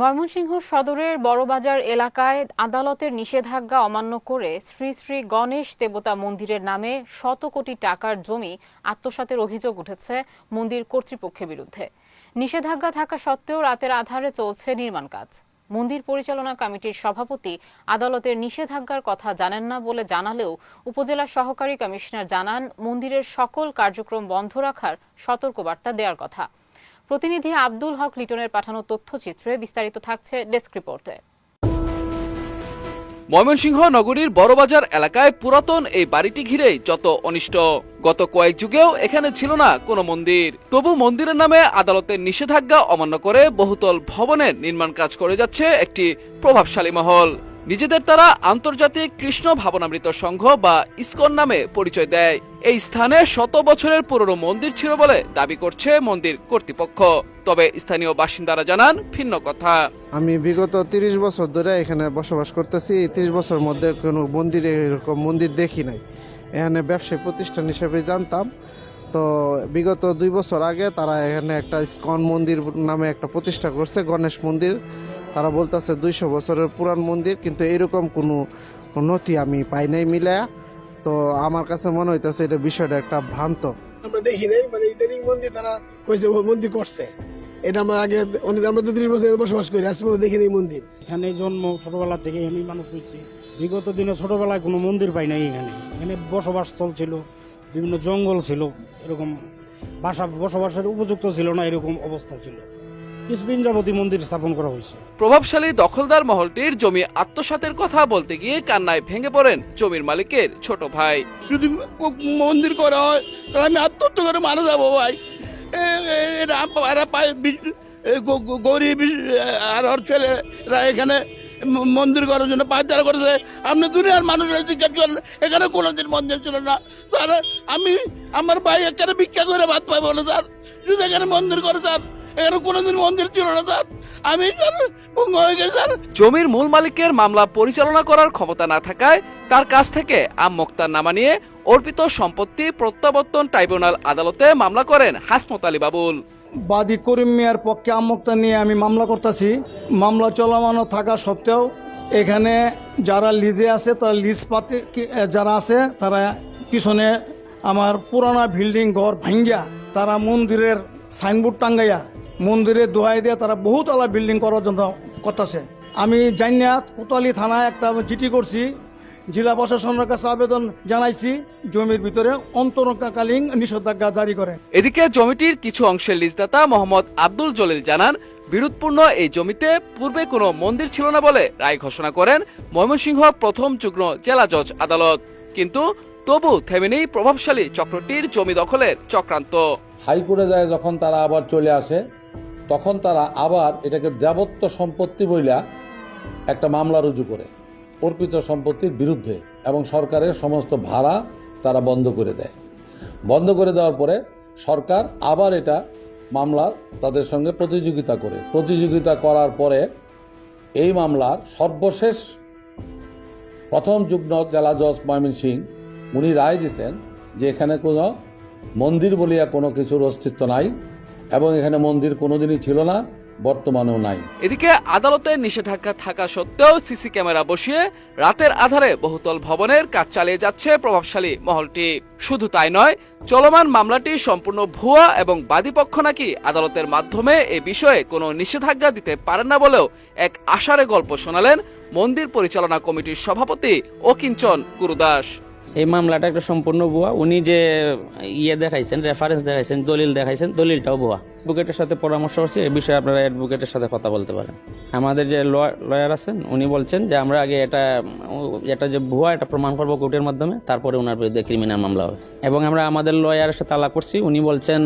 ময়মনসিংহ সদরের বড়বাজার এলাকায় আদালতের নিষেধাজ্ঞা অমান্য করে শ্রী শ্রী গণেশ দেবতা মন্দিরের নামে শত কোটি টাকার জমি আত্মসাতের অভিযোগ উঠেছে মন্দির কর্তৃপক্ষের বিরুদ্ধে। নিষেধাজ্ঞা থাকা সত্ত্বেও রাতের আধারে চলছে নির্মাণ কাজ। মন্দির পরিচালনা কমিটির সভাপতি আদালতের নিষেধাজ্ঞার কথা জানেন না বলে জানালেও উপজেলা সহকারী কমিশনার জানান, মন্দিরের সকল কার্যক্রম বন্ধ রাখার সতর্কবার্তা দেওয়ার কথা। প্রতিনিধি আব্দুল হক লিটনের পাঠানো তথ্যচিত্রে বিস্তারিত থাকছে ডেস্ক রিপোর্টে। ময়মনসিংহ নগরীর বড়বাজার এলাকায় পুরাতন এই বাড়িটি ঘিরেই যত অনিষ্ট। গত কয়েক যুগেও এখানে ছিল না কোনো মন্দির। তবু মন্দিরের নামে আদালতের নিষেধাজ্ঞা অমান্য করে বহুতল ভবনের নির্মাণ কাজ করে যাচ্ছে একটি প্রভাবশালী মহল। নিজেদের তারা আন্তর্জাতিক কৃষ্ণ ভাবনামৃত সংঘ বা ইসকন নামে পরিচয় দেয়। এই স্থানে শত বছরের পুরনো মন্দির ছিল বলে দাবি করছে মন্দির কর্তৃপক্ষ। তবে স্থানীয় বাসিন্দারা জানান, ভিন্ন কথা। আমি বিগত তিরিশ বছর ধরে এখানে বসবাস করতেছি। এই তিরিশ বছর মধ্যে কোনো মন্দিরে এরকম মন্দির দেখি নাই। এখানে ব্যবসায়ী প্রতিষ্ঠান হিসেবে জানতাম। তো বিগত দুই বছর আগে তারা এখানে একটা স্কন মন্দির নামে একটা প্রতিষ্ঠা করছে, গণেশ মন্দির। তারা বলতেছে দুইশো বছরের পুরান মন্দির কিন্তু এরকম কোনো নথি আমি পাই নাই মিলায়া। তো আমার কাছে মনে হইতেছে এটা বিষয়টা একটা ভ্রান্ত। আমরা দেখি নাই মানে ইদানিং মন্দির তারা কইছে মন্দির করছে। এটা আমরা আগে অনেক আমরা তো ত্রিশ বছর বসবাস করি আজ পর্যন্ত দেখিনি মন্দির। এখানে জন্ম ছোটবেলা থেকে আমি মানুষ হয়েছি বিগত দিনে ছোটবেলায় কোনো মন্দির পাই নাই এখানে। এখানে বসবাস স্থল ছিল বিভিন্ন জঙ্গল ছিল এরকম বাসা বসবাসের উপযুক্ত ছিল না এরকম অবস্থা ছিল। কিছুদিন যাবতী মন্দির স্থাপন করা হয়েছে। প্রভাবশালী দখলদার মহলটির জমি আত্মসাতের কথা বলতে গিয়ে কান্নায় ভেঙে পড়েন জমির মালিকের ছোট ভাই। যদি মন্দির করা হয় তাহলে আমি আত্মহত্যা করে মারা যাব ভাই। গরিব আর ওর ছেলেরা এখানে মন্দির করার জন্য পায়তারা করেছে। আপনি দুনিয়ার মানুষের জিজ্ঞাসা করেন এখানে কোনোদিন মন্দির ছিল না। স্যার আমি আমার ভাই এখানে ভিক্ষা করে ভাত পাইবো না স্যার। যদি এখানে মন্দির করে স্যার এখানে কোনোদিন মন্দির ছিল না স্যার। আমি স্যার পঙ্গু হয়ে গেছি স্যার। জমির মূল মালিকের মামলা পরিচালনা করার ক্ষমতা না থাকায় তার কাছ থেকে আম মোক্তার নামা নিয়ে অর্পিত সম্পত্তি প্রত্যাবর্তন ট্রাইব্যুনাল আদালতে মামলা করেন হাসমত আলী বাবুল। বাদী করিম মিয়ার পক্ষে আমক্তা নিয়ে আমি মামলা করতেছি। মামলা চলমান থাকা সত্ত্বেও এখানে যারা লিজে আছে তারা লিজ পাতে যারা আছে তারা পিছনে আমার পুরানা বিল্ডিং ঘর ভাঙ্গিয়া তারা মন্দিরের সাইনবোর্ড টাঙ্গাইয়া মন্দিরে দোহাই দিয়ে তারা বহুতলা বিল্ডিং করার জন্য করতেছে। আমি জানিয়া কোতালি থানায় একটা চিঠি করছি জেলা প্রশাসনের কাছে আবেদন জানাইছি জমির ভিতরে অন্তরকালীন নিষেধাজ্ঞা জারি করে। এদিকে জমিটির কিছু অংশের লিজদাতা মোহাম্মদ আব্দুল জলিল জানান বিরোধপূর্ণ এই জমিতে পূর্বে কোনো মন্দির ছিল না বলে রায় ঘোষণা করেন ময়মনসিংহ প্রথম যুগ্ম জেলা জজ আদালত। কিন্তু তবু থেমে নেই প্রভাবশালী চক্রটির জমি দখলের চক্রান্ত। হাইকোর্টে যায় যখন তারা আবার চলে আসে তখন তারা আবার এটাকে দেবত্ব সম্পত্তি বইলা একটা মামলা রুজু করে, অর্পিত সম্পত্তির বিরুদ্ধে, এবং সরকারের সমস্ত ভাড়া তারা বন্ধ করে দেয়। বন্ধ করে দেওয়ার পরে সরকার আবার এটা মামলা তাদের সঙ্গে প্রতিযোগিতা করে। প্রতিযোগিতা করার পরে এই মামলার সর্বশেষ প্রথম যুগ্ম জেলা জজ ময়মনসিং উনি রায় দিয়েছেন যে এখানে কোনো মন্দির বলিয়া কোনো কিছুর অস্তিত্ব নাই। এবং এখানে মন্দির কোনোদিনই ছিল না, বর্তমানেও নাই। এদিকে আদালতের নিষেধাজ্ঞা থাকা সত্ত্বেও সিসি ক্যামেরা বসিয়ে রাতের আধারে বহুতল ভবনের কাজ চালিয়ে যাচ্ছে প্রভাবশালী মহলটি। শুধু তাই নয়, চলমান মামলাটি সম্পূর্ণ ভুয়া এবং বাদীপক্ষ নাকি আদালতের মাধ্যমে এ বিষয়ে কোনো নিষেধাজ্ঞা দিতে পারেন না বলেও এক আশারে গল্প শোনালেন মন্দির পরিচালনা কমিটির সভাপতি অকিঞ্চন গুরুদাস। এই মামলাটা একটা সম্পূর্ণ ভুয়া। উনি যে ইয়ে দেখাইছেন রেফারেন্স দেখাইছেন, দলিল দেখাইছেন, দলিলটাও ভুয়া। অ্যাডভোকেটের সাথে পরামর্শ করছি এই বিষয়ে আপনারা অ্যাডভোকেটের সাথে কথা বলতে পারেন। আমাদের যে লয়ার আছেন, উনি বলছেন যে আমরা আগে এটা এটা যে ভুয়া, এটা প্রমাণ করব কোর্টের মাধ্যমে, তারপরে ওনার বিরুদ্ধে ক্রিমিনাল মামলা হবে। এবং আমরা আমাদের লয়ারের সাথে আলাপ করছি, উনি বলছেন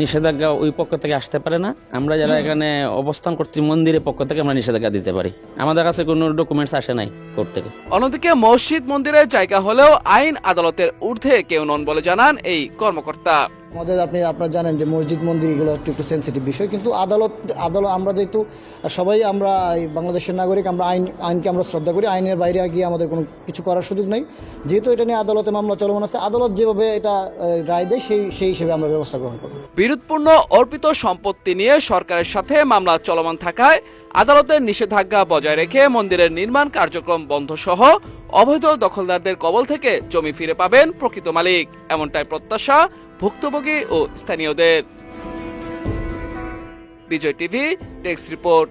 নিষেধাজ্ঞা ওই পক্ষ থেকে আসতে পারে না। আমরা যারা এখানে অবস্থান করছি, মন্দিরের পক্ষ থেকে আমরা নিষেধাজ্ঞা দিতে পারি। আমাদের কাছে কোনো ডকুমেন্টস আসে নাই কোর্ট থেকে। অন্যদিকে মসজিদ মন্দিরের জায়গা হলেও আইন আদালতের ঊর্ধ্বে কেউ নন বলে জানান এই কর্মকর্তা। আমাদের আপনি আপনারা জানেন যে মসজিদ মন্দির এগুলো একটু একটু সেন্সিটিভ বিষয়, কিন্তু আদালত আদালত আমরা যেহেতু, সবাই আমরা বাংলাদেশের নাগরিক, আমরা আইন, আইনকে আমরা শ্রদ্ধা করি, আইনের বাইরে গিয়ে আমাদের কোনো কিছু করার সুযোগ নেই। যেহেতু এটা নিয়ে আদালতে মামলা চলমান আছে, আদালত যেভাবে এটা রায় দেয়, সেই সেই হিসেবে আমরা ব্যবস্থা গ্রহণ করব। বিরোধপূর্ণ অর্পিত সম্পত্তি নিয়ে সরকারের সাথে মামলা চলমান থাকায় আদালতের নিষেধাজ্ঞা বজায় রেখে মন্দিরের নির্মাণ কার্যক্রম বন্ধ সহ অবৈধ দখলদারদের কবল থেকে জমি ফিরে পাবেন প্রকৃত মালিক। এমনটাই প্রত্যাশা ভুক্তভোগী ও স্থানীয়দের। Bijoy TV, desk report.